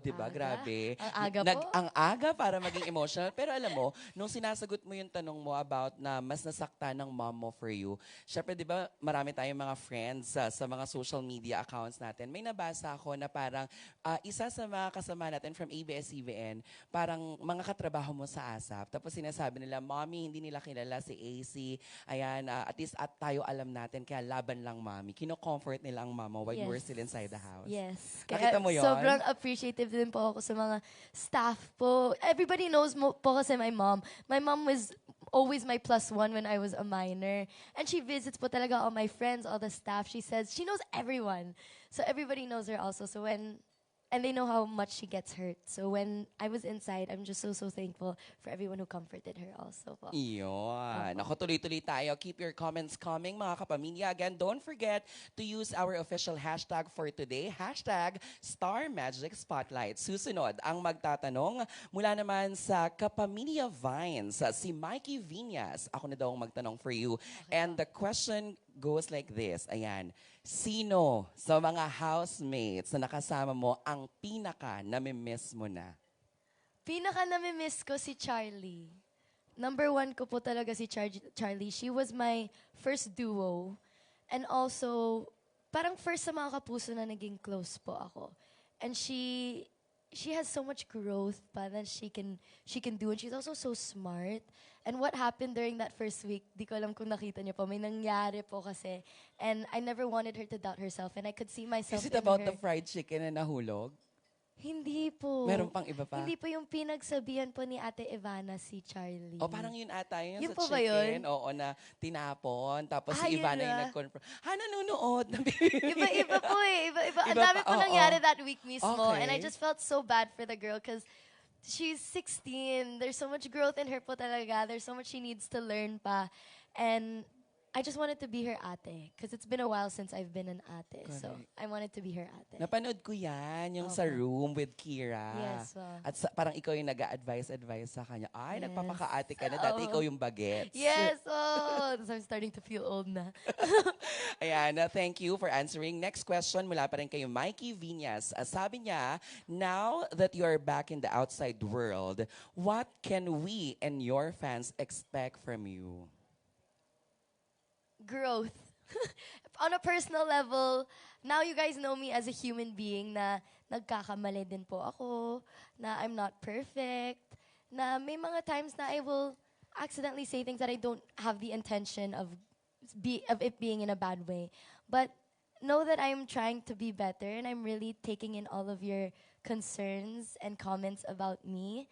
Di ba? Aga. Grabe. Ang aga Nag- po. Ang aga para maging emotional. Pero alam mo, nung sinasagot mo yung tanong mo about na mas nasakta ng mom mo for you, syempre, di ba, marami tayong mga friends sa, sa mga social media accounts natin. May nabasa ako na parang ah, isa sa mga kasama natin from ABS-CBN, parang mga katrabaho mo sa ASAP. Tapos sinasabi nila, Mommy, hindi nila kilala si AC. Ayan, ah, at least at tayo alam natin, kaya laban lang, Mommy. Kino-comfort nila ang mama while you were Yes. still inside the house. Yes. Nakita mo yun? Sobrang appreciative din po ako sa mga staff po. Everybody knows mo po kasi my mom. My mom was always my plus one when I was a minor. And she visits po talaga all my friends, all the staff. She says, she knows everyone. So everybody knows her also. So when, and they know how much she gets hurt. So when I was inside, I'm just so, so thankful for everyone who comforted her also po. Iyon. Ako, tuloy-tuloy tayo. Keep your comments coming, mga kapamilya. Again, don't forget to use our official hashtag for today, hashtag Star Magic Spotlight. Susunod, ang magtatanong mula naman sa Kapamilya Vines, si Mikey Viñas. Ako na daw ang magtanong for you. And the question goes like this. Ayan. Sino sa mga housemates na nakasama mo ang pinaka namimiss mo na? Pinaka namimiss ko si Charlie. Number one ko po talaga si Char- Charlie. She was my first duo. And also, parang first sa mga kapuso na naging close po ako. And she she has so much growth pa that she can she can do and she's also so smart. And what happened during that first week, di ko alam kung nakita niyo po, may nangyari po kasi. And I never wanted her to doubt herself and I could see myself Is it in about her. the fried chicken na nahulog? Hindi po. Meron pang iba pa? Hindi po yung pinagsabihan po ni Ate Ivana si Charlie. O parang yun ata yun, Yun sa po ba chicken. yun? Oo, na tinapon. Tapos Ah, si yun Ivana yung na. nag-confirm. Ha, nanonood. Iba-iba po eh. Iba-iba. Ang Iba dami po oo. nangyari that week mismo. And I Okay. just felt so bad for the girl because she's 16. There's so much growth in her po talaga. There's so much she needs to learn pa. And I just wanted to be her ate. Because it's been a while since I've been an ate. So Correct. I wanted to be her ate. Napanood ko yan, yung sa Opo. room with Kira. Yes, wow. At sa- parang ikaw yung nag-a-advise-advise sa kanya. Ay, Yes. nagpapaka-ate ka na. Dati Oo. ikaw yung bagets. Yes! Oh! So I'm starting to feel old na. Ayan, uh, thank you for answering. Next question mula pa rin kay Mikey Viñas. Uh, sabi niya, now that you're back in the outside world, what can we and your fans expect from you? Growth. On a personal level, now you guys know me as a human being na nagkakamali din po ako, na I'm not perfect, na may mga times na I will accidentally say things that I don't have the intention of be of it being in a bad way. But know that I'm trying to be better and I'm really taking in all of your concerns and comments about me.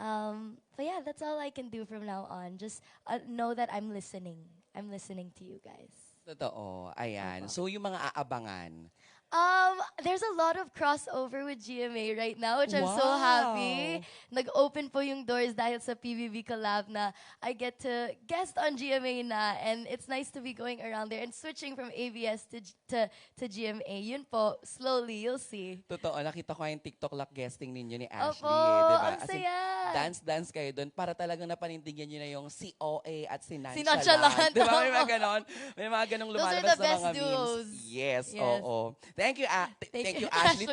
Um, but yeah, that's all I can do from now on. Just uh, know that I'm listening. I'm listening to you guys. Totoo. Ayan. So, yung mga aabangan. Um, there's a lot of crossover with GMA right now, which I'm so happy. Nag-open po yung doors dahil sa PBB collab na I get to guest on GMA na and it's nice to be going around there and switching from ABS to G- to, to GMA. Yun po, slowly, you'll see. Totoo, nakita ko yung TikTok lock guesting ninyo ni Ashley. Opo, eh, di ba? ang As in, saya. Dance-dance kayo doon para talagang napanindigan nyo na yung si OA at si Nonchalant. Nonchalant, Di ba? May mga opo. ganon. May mga ganong lumalabas best mga memes. duos. Yes, Yes. oo. Thank you, ah, t- thank, Thank you, Ashley.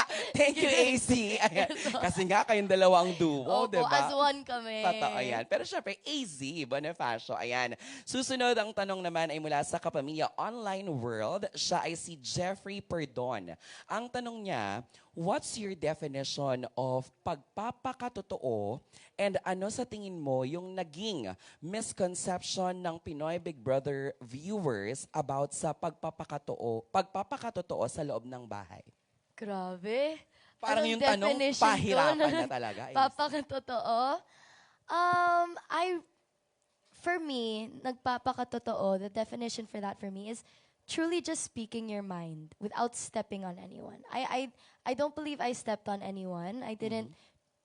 Thank you, AC. Ayan. Kasi nga, kayong dalawang duo, Opo, di ba? as one kami. Totoo, ayan. Pero syempre, AZ, Bonifacio, ayan. Susunod ang tanong naman ay mula sa Kapamilya Online World. Siya ay si Jeffrey Perdon. Ang tanong niya, what's your definition of pagpapakatotoo and ano sa tingin mo yung naging misconception ng Pinoy Big Brother viewers about sa pagpapakatotoo, pagpapakatotoo sa loob ng bahay? Grabe. Parang Anong yung tanong, definition pahirapan na talaga. AC. Papakatotoo? Um, I, for me, nagpapakatotoo, the definition for that for me is truly just speaking your mind without stepping on anyone. I, I, I don't believe I stepped on anyone. I didn't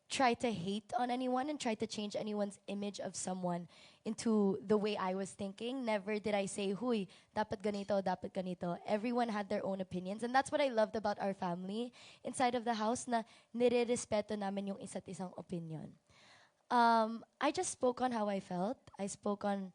try to hate on anyone and try to change anyone's image of someone into the way I was thinking. Never did I say, huy, dapat ganito, dapat ganito. Everyone had their own opinions. And that's what I loved about our family inside of the house na nire-respeto namin yung isa't isang opinion. Um, I just spoke on how I felt. I spoke on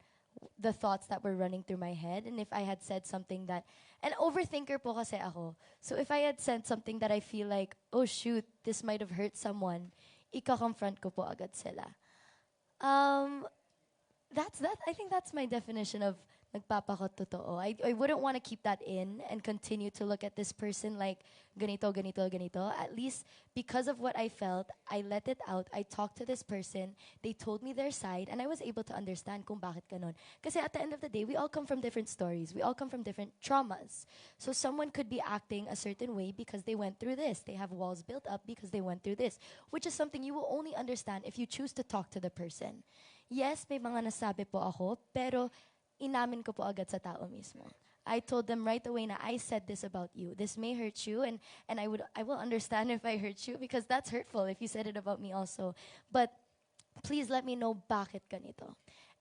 the thoughts that were running through my head and if I had said something that an overthinker po kasi ako. So if I had said something that I feel like, oh shoot, this might have hurt someone, ika-confront ko po agad sila. Um, that's that. I think that's my definition of nagpapakot. I, I wouldn't want to keep that in and continue to look at this person like ganito, ganito, ganito. At least because of what I felt, I let it out. I talked to this person. They told me their side and I was able to understand kung bakit ganon. Kasi at the end of the day, we all come from different stories. We all come from different traumas. So someone could be acting a certain way because they went through this. They have walls built up because they went through this, which is something you will only understand if you choose to talk to the person. Yes, may mga nasabi po ako, pero inamin ko po agad sa tao mismo. I told them right away na I said this about you. This may hurt you and and I would I will understand if I hurt you because that's hurtful if you said it about me also. But please let me know bakit ganito.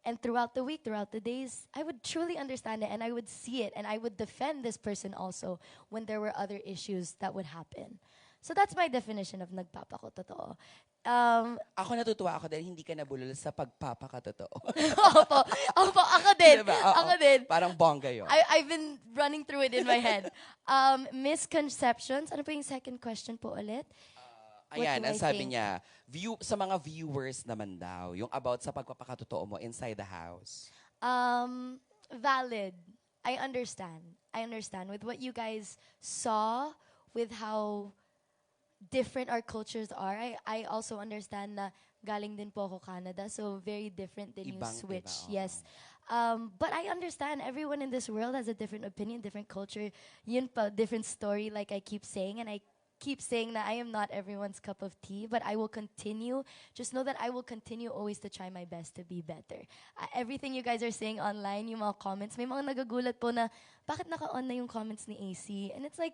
And throughout the week, throughout the days, I would truly understand it and I would see it and I would defend this person also when there were other issues that would happen. So that's my definition of nagpapako totoo. Um, Ako natutuwa ako dahil hindi ka nabulol sa pagpapakatotoo. opo, opo, ako din. Diba? Oo. Ako din. Parang bongga yun. I, I've been running through it in my head. Um, misconceptions. Ano po yung second question po ulit? Ayan, do ang I sabi think? niya, view, sa mga viewers naman daw, yung about sa pagpapakatotoo mo inside the house. Um, valid. I understand. I understand with what you guys saw, with how different our cultures are. I, I also understand na galing din po ako Canada, so very different than Ibang you switch. iba, oo. Yes. Um, but I understand everyone in this world has a different opinion, different culture, yun pa, different story, like I keep saying, and I keep saying that I am not everyone's cup of tea, but I will continue. Just know that I will continue always to try my best to be better. Uh, everything you guys are saying online, yung mga comments, may mga nagagulat po na, bakit naka-on na yung comments ni AC? And it's like,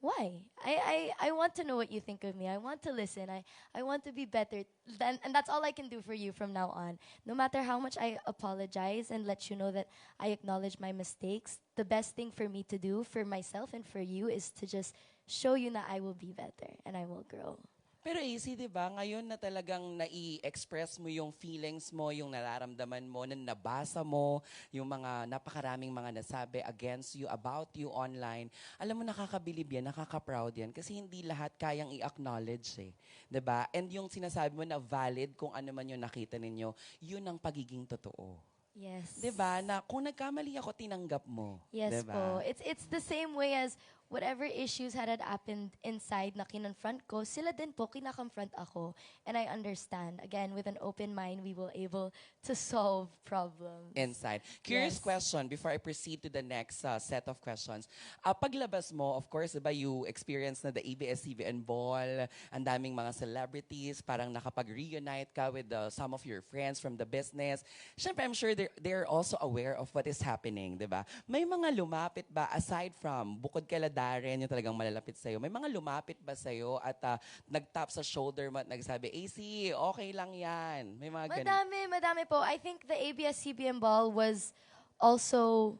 why? I, I, I want to know what you think of me. I want to listen. I, I want to be better. And that's all I can do for you from now on. No matter how much I apologize and let you know that I acknowledge my mistakes, the best thing for me to do for myself and for you is to just show you that I will be better and I will grow. Pero easy, di ba? Ngayon na talagang nai-express mo yung feelings mo, yung nararamdaman mo, na nabasa mo, yung mga napakaraming mga nasabi against you, about you online. Alam mo, nakakabilib yan, nakaka-proud yan. Kasi hindi lahat kayang i-acknowledge eh. Di ba? And yung sinasabi mo na valid kung ano man yung nakita ninyo, yun ang pagiging totoo. Yes. Di ba? Na kung nagkamali ako, tinanggap mo. Yes Di ba? po. It's it's the same way as whatever issues had, had happened inside na kinonfront ko, sila din po kinakonfront ako. And I understand. Again, with an open mind, we will able to solve problems. inside. Curious Yes. question before I proceed to the next uh, set of questions. Uh, paglabas mo, of course, diba, you experience na the ABS-CBN Ball, ang daming mga celebrities, parang nakapag-reunite ka with uh, some of your friends from the business. Siyempre, I'm sure they're, they're also aware of what is happening, di ba? May mga lumapit ba, aside from, bukod kala Darren, yung talagang malalapit sa'yo, may mga lumapit ba sa'yo at uh, nag-tap sa shoulder mo at nagsabi, AC, okay lang yan. May mga ganun. Madami, madami po. I think the ABS-CBN ball was also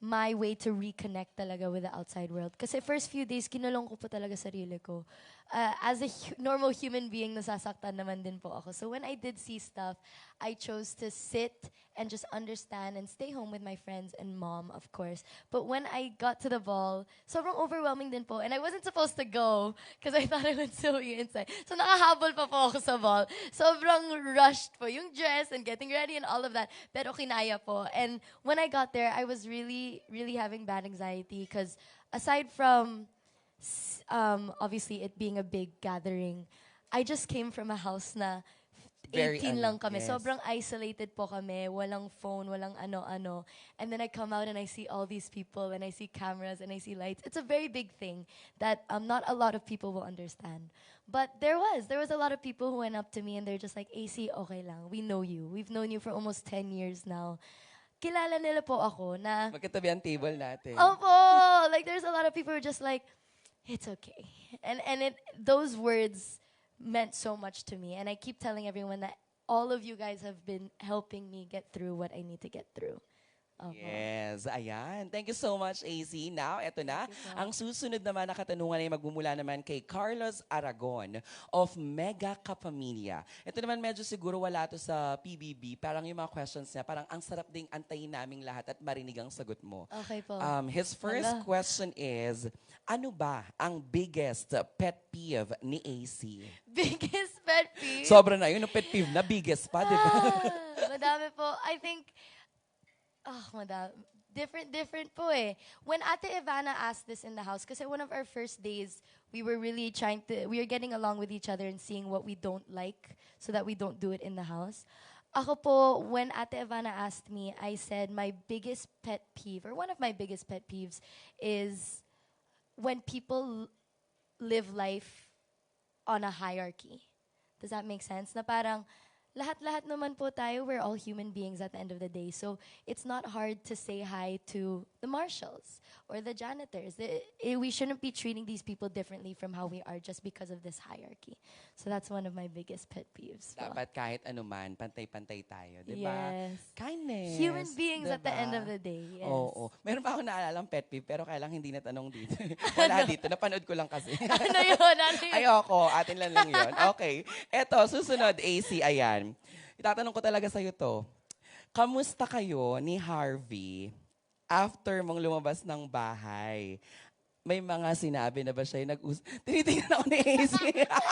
my way to reconnect talaga with the outside world. Kasi first few days, kinulong ko po talaga sarili ko. Uh, as a hu- normal human being, nasasaktan naman din po ako. So when I did see stuff, I chose to sit and just understand and stay home with my friends and mom, of course. But when I got to the ball, sobrang overwhelming din po. And I wasn't supposed to go because I thought I would still be inside. So nakahabol pa po ako sa ball. Sobrang rushed po yung dress and getting ready and all of that. Pero kinaya po. And when I got there, I was really, really having bad anxiety because aside from um, obviously it being a big gathering, I just came from a house na Very 18 ano, lang kami. yes. Sobrang isolated po kami. Walang phone, walang ano-ano. And then I come out and I see all these people and I see cameras and I see lights. It's a very big thing that um, not a lot of people will understand. But there was. There was a lot of people who went up to me and they're just like, AC, okay lang. We know you. We've known you for almost 10 years now. Kilala nila po ako na Magkatabi ang table natin. Opo! Like, there's a lot of people who are just like, it's okay. And, and it, those words meant so much to me. And I keep telling everyone that all of you guys have been helping me get through what I need to get through. Opo. Yes, ayan. Thank you so much, AC. Now, eto na. Ang susunod naman na katanungan ay magmumula naman kay Carlos Aragon of Mega Kapamilya. Ito naman medyo siguro wala to sa PBB. Parang yung mga questions niya, parang ang sarap ding antayin naming lahat at marinig ang sagot mo. Okay po. Um, his first Hala. question is, ano ba ang biggest pet peeve ni AC? Biggest pet peeve? Sobra na yun, yung pet peeve na biggest pa, di ba? Ah, madami po. I think, ah, madami. Different, different po eh. When Ate Ivana asked this in the house, kasi one of our first days, we were really trying to, we were getting along with each other and seeing what we don't like so that we don't do it in the house. Ako po, when Ate Ivana asked me, I said my biggest pet peeve, or one of my biggest pet peeves, is when people live life on a hierarchy. Does that make sense? Na parang, lahat-lahat naman po tayo, we're all human beings at the end of the day. So, it's not hard to say hi to the marshals or the janitors. The- eh, we shouldn't be treating these people differently from how we are just because of this hierarchy. So, that's one of my biggest pet peeves. Dapat kahit anuman, pantay-pantay tayo, di ba? Yes. Kindness. Human beings at the end diba? of the day. Yes. Oo. Meron pa ako naalalang pet peeve, pero kaya lang hindi natanong dito. Wala dito. Napanood ko lang kasi. ano yun? Ano yun? Ayoko. Atin lang lang yun. Okay. Eto, susunod, AC, ayan. Itatanong ko talaga sa'yo to. Kamusta kayo ni Harvey after mong lumabas ng bahay? May mga sinabi na ba siya yung nag-us... Tinitingnan ako ni AC.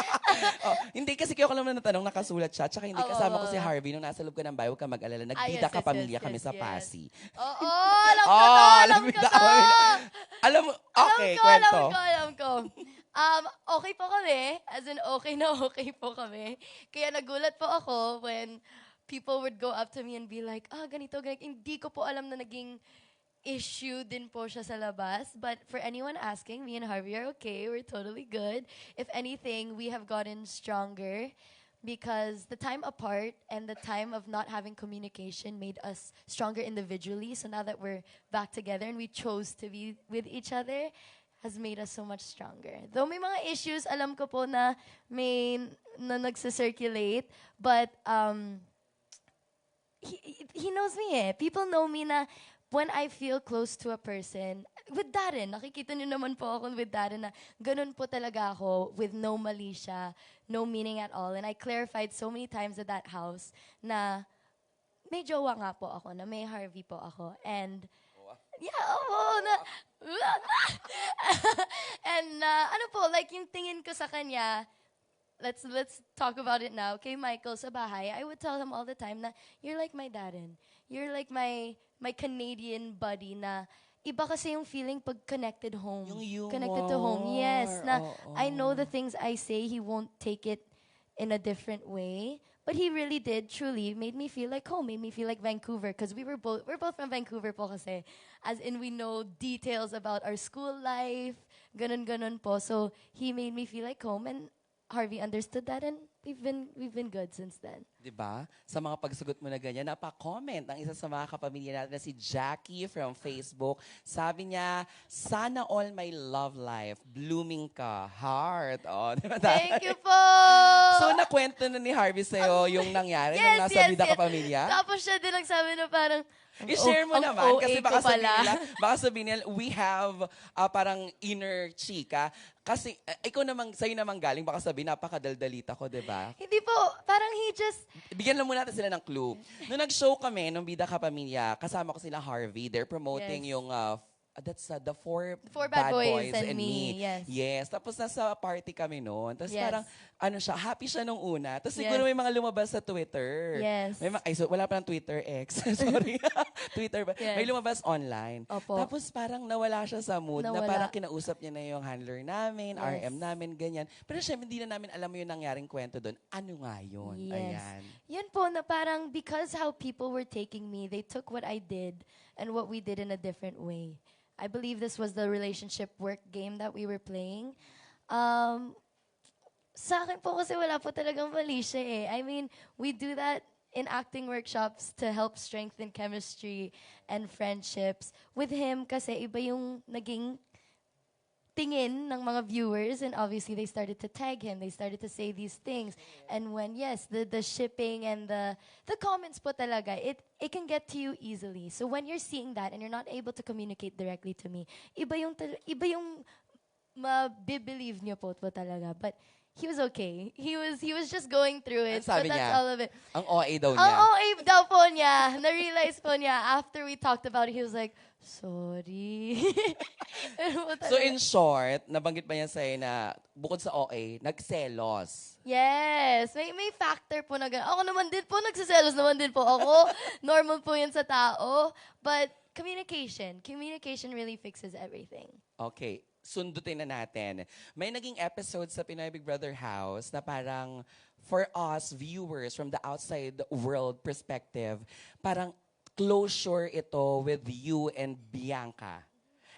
oh, hindi kasi kaya ko lang na natanong, nakasulat siya. Tsaka hindi Oo, kasama ko si Harvey nung nasa loob ka ng bahay. Huwag ka mag-alala. Ah, Nagbida yes, ka yes, pamilya yes, kami yes, sa yes. Pasig. Oo, alam ko Oh, to, alam alam ko to. Alam mo, okay, alam ko, kwento. alam ko, alam ko. Um, okay po kami. As in, okay na okay po kami. Kaya nagulat po ako when people would go up to me and be like, ah, ganito, ganito. Hindi ko po alam na naging issue din po siya sa labas. But for anyone asking, me and Harvey are okay. We're totally good. If anything, we have gotten stronger because the time apart and the time of not having communication made us stronger individually. So now that we're back together and we chose to be with each other, has made us so much stronger. Though may mga issues, alam ko po na may na nagsa-circulate, but um, he, he knows me eh. People know me na when I feel close to a person, with Darren, nakikita niyo naman po ako with Darren na ganun po talaga ako with no mali siya, no meaning at all. And I clarified so many times at that house na may jowa nga po ako, na may Harvey po ako. And Yeah, oo, na, and uh, ano po, like yung tingin ko sa kanya, let's let's talk about it now. Kay Michael sa bahay, I would tell him all the time na you're like my Darren. You're like my my Canadian buddy na iba kasi yung feeling pag connected home. Yung Connected to home. Yes, na humor, I know the things I say, he won't take it in a different way. But he really did, truly, made me feel like home, made me feel like Vancouver. Because we were both, we're both from Vancouver po kasi. As in, we know details about our school life, ganun ganun po. So, he made me feel like home. And Harvey understood that and we've been, we've been good since then. 'di ba? Sa mga pagsagot mo na ganyan, napa-comment ang isa sa mga kapamilya natin na si Jackie from Facebook. Sabi niya, sana all my love life, blooming ka, heart. Oh, di ba? Thank you po! So, nakwento na ni Harvey sa'yo yung nangyari nung nasa Vida Kapamilya? Tapos siya din nagsabi na parang, ang I-share mo o- ang naman OA kasi baka sabihin nila, baka sabihin nila, we have ah, parang inner chika. Kasi eh, ikaw namang, sa'yo namang galing, baka sabihin, napakadaldalita ko, di ba? Hindi po, parang he just, Bigyan lang muna natin sila ng clue. Nung nag-show kami, nung Bida Kapamilya, kasama ko sila Harvey. They're promoting Yes. yung, uh, that's uh, the four, Four Bad Boys and Me, yes. Yes. Tapos nasa party kami noon. Tapos Yes. parang, ano siya, happy siya nung una. Tapos Yes. siguro may mga lumabas sa Twitter. Yes. May mga, ay, so, wala pa ng Twitter X. Sorry. Twitter ba? Yes. May lumabas online. Opo. Tapos parang nawala siya sa mood na Nawala. parang kinausap niya na yung handler namin, Yes. RM namin, ganyan. Pero syempre, hindi na namin alam yung nangyaring kwento doon. Ano nga yun? Yes. Ayan. Yun po na parang because how people were taking me, they took what I did and what we did in a different way. I believe this was the relationship work game that we were playing. Um, sa akin po kasi wala po talagang mali siya eh. I mean, we do that in acting workshops to help strengthen chemistry and friendships. With him kasi iba yung naging tingin ng mga viewers and obviously they started to tag him they started to say these things. And when yes the the shipping and the the comments po talaga it it can get to you easily. So when you're seeing that and you're not able to communicate directly to me iba yung iba yung mabibelieve niyo po, po talaga. But he was okay. He was he was just going through it. But that's niya? all of it. Ang OA daw ang. OA daw po niya. Na-realize po niya after we talked about it he was like sorry So in short, nabanggit pa niya sa'yo na bukod sa OA, nagselos. Yes, may may factor po na gano'n. Ako naman din po, nagsiselos naman din po ako. Normal po yun sa tao. But communication, communication really fixes everything. Okay, sundutin na natin. May naging episode sa Pinoy Big Brother House na parang for us viewers from the outside world perspective, parang closure ito with you and Bianca.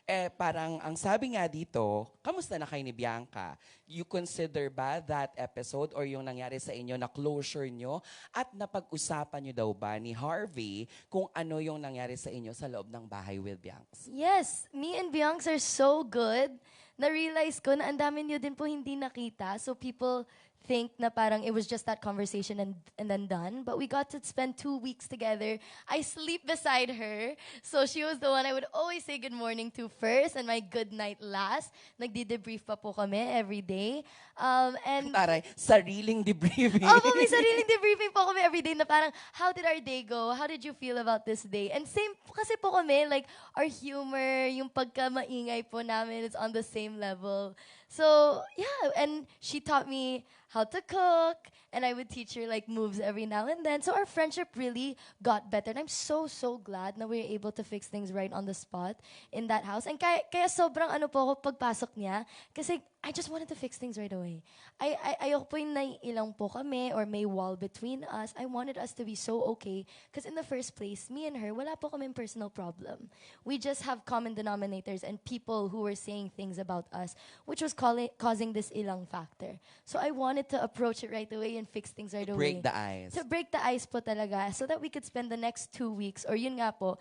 Eh, parang ang sabi nga dito, kamusta na kayo ni Bianca? You consider ba that episode or yung nangyari sa inyo na closure nyo? At napag-usapan nyo daw ba ni Harvey kung ano yung nangyari sa inyo sa loob ng bahay with Bianca? Yes, me and Bianx are so good. Na-realize ko na ang dami niyo din po hindi nakita. So people think na parang it was just that conversation and, and then done. But we got to spend two weeks together. I sleep beside her. So she was the one I would always say good morning to first and my good night last. Nagdi-debrief pa po kami every day. Um, and Taray, sariling debriefing. Opo, may sariling debriefing po kami every day na parang, how did our day go? How did you feel about this day? And same, kasi po kami, like, our humor, yung pagka-maingay po namin is on the same level. So, yeah, and she taught me how to cook, and I would teach her, like, moves every now and then. So our friendship really got better. And I'm so, so glad na we were able to fix things right on the spot in that house. And kaya, kaya sobrang ano po ako pagpasok niya, kasi I just wanted to fix things right away. I, I, ayoko po yung naiilang po kami or may wall between us. I wanted us to be so okay. Because in the first place, me and her, wala po kami personal problem. We just have common denominators and people who were saying things about us, which was causing this ilang factor. So I wanted to approach it right away and fix things right away. Break the ice. To break the ice po talaga so that we could spend the next two weeks, or yun nga po,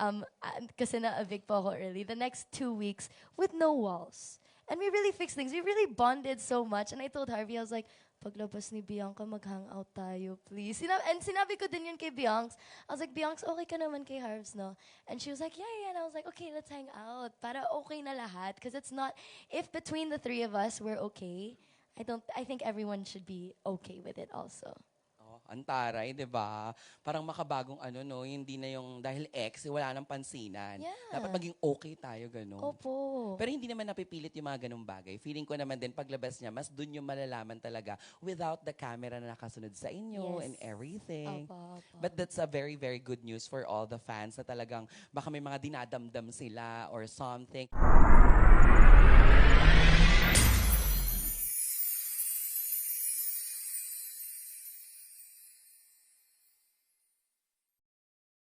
um, ah, kasi na-evict po ako early, the next two weeks with no walls. And we really fixed things. We really bonded so much. And I told Harvey, I was like, paglabas ni Bianca, mag-hangout tayo, please. Sina- and sinabi ko din yun kay Bianx. I was like, Bianx, okay ka naman kay Harvs, no? And she was like, yeah, yeah. And I was like, okay, let's hang out. Para okay na lahat. Because it's not, if between the three of us, we're okay, I don't, I think everyone should be okay with it also. Antaray, 'di ba? Parang makabagong ano no, hindi na yung dahil ex, eh, wala nang pansinan. Yeah. Dapat maging okay tayo ganun. Opo. Pero hindi naman napipilit yung mga ganung bagay. Feeling ko naman din paglabas niya, mas dun yung malalaman talaga without the camera na nakasunod sa inyo Yes. and everything. Opo, opo. But that's a very, very good news for all the fans na talagang baka may mga dinadamdam sila or something.